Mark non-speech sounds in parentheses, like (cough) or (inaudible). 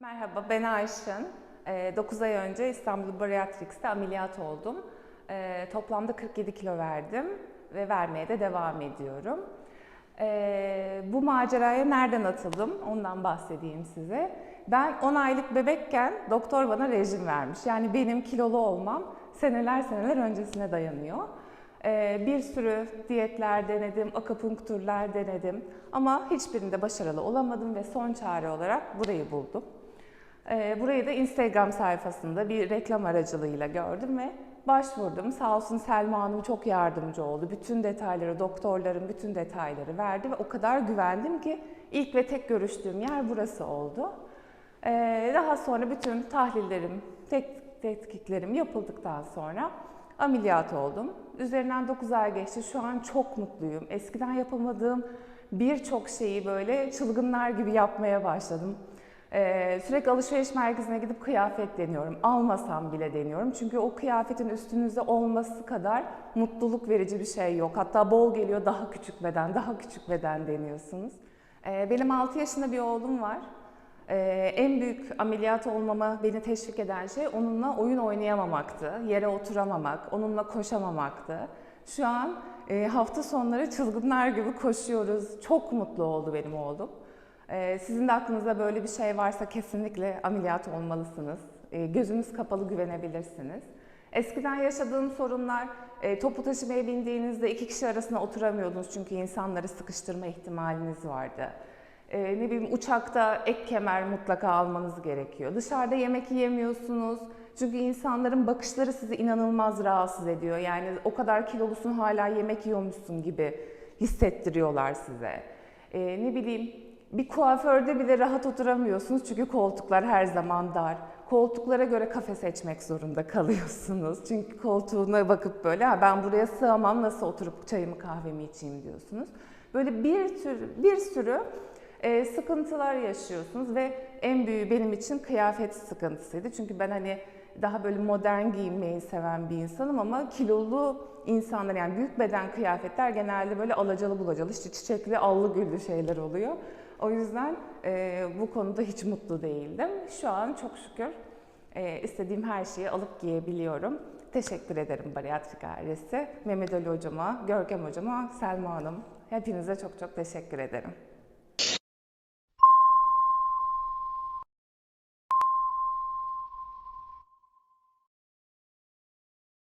Merhaba, ben Ayşın. 9 ay önce İstanbul Bariatrics'te ameliyat oldum. Ee, Toplamda 47 kilo verdim ve vermeye de devam ediyorum. Ee, Bu maceraya nereden atıldım ondan bahsedeyim size. Ben 10 aylık bebekken doktor bana rejim vermiş. Yani benim kilolu olmam seneler seneler öncesine dayanıyor. Ee, Bir sürü diyetler denedim, akupunkturlar denedim ama hiçbirinde başarılı olamadım ve son çare olarak burayı buldum. Ee, Burayı da Instagram sayfasında bir reklam aracılığıyla gördüm ve başvurdum. Sağ olsun Selma Hanım çok yardımcı oldu. Bütün detayları, doktorların bütün detayları verdi ve o kadar güvendim ki ilk ve tek görüştüğüm yer burası oldu. Ee, Daha sonra bütün tahlillerim, tetkiklerim yapıldıktan sonra ameliyat oldum. Üzerinden 9 ay geçti. Şu an çok mutluyum. Eskiden yapamadığım birçok şeyi böyle çılgınlar gibi yapmaya başladım. Ee, sürekli alışveriş merkezine gidip kıyafet deniyorum. Almasam bile deniyorum. Çünkü o kıyafetin üstünüzde olması kadar mutluluk verici bir şey yok. Hatta bol geliyor daha küçük beden, daha küçük beden deniyorsunuz. Ee, benim 6 yaşında bir oğlum var. Ee, en büyük ameliyat olmama beni teşvik eden şey onunla oyun oynayamamaktı. Yere oturamamak, onunla koşamamaktı. Şu an e, hafta sonları çılgınlar gibi koşuyoruz. Çok mutlu oldu benim oğlum. Ee, Sizin de aklınızda böyle bir şey varsa kesinlikle ameliyat olmalısınız. Ee, Gözünüz kapalı güvenebilirsiniz. Eskiden yaşadığım sorunlar, e, toplu taşımaya bindiğinizde iki kişi arasında oturamıyordunuz çünkü insanları sıkıştırma ihtimaliniz vardı. Ee, ne bileyim uçakta ek kemer mutlaka almanız gerekiyor. Dışarıda yemek yiyemiyorsunuz. Çünkü insanların bakışları sizi inanılmaz rahatsız ediyor. Yani o kadar kilolusun hala yemek yiyormuşsun gibi hissettiriyorlar size. Ne bileyim bir kuaförde bile rahat oturamıyorsunuz çünkü koltuklar her zaman dar. Koltuklara göre kafe seçmek zorunda (laughs) kalıyorsunuz. Çünkü koltuğuna bakıp böyle ha ben buraya sığamam nasıl oturup çayımı kahvemi içeyim diyorsunuz. Böyle bir tür bir sürü e, sıkıntılar yaşıyorsunuz ve en büyüğü benim için kıyafet sıkıntısıydı. Çünkü ben hani daha böyle modern giyinmeyi seven bir insanım ama kilolu insanlar yani büyük beden kıyafetler genelde böyle alacalı bulacalı işte çiçekli allı güllü şeyler oluyor. O yüzden e, bu konuda hiç mutlu değildim. Şu an çok şükür e, istediğim her şeyi alıp giyebiliyorum. Teşekkür ederim bariatrik ailesi, Mehmet Ali hocama, Görkem hocama, Selma Hanım. Hepinize çok çok teşekkür ederim.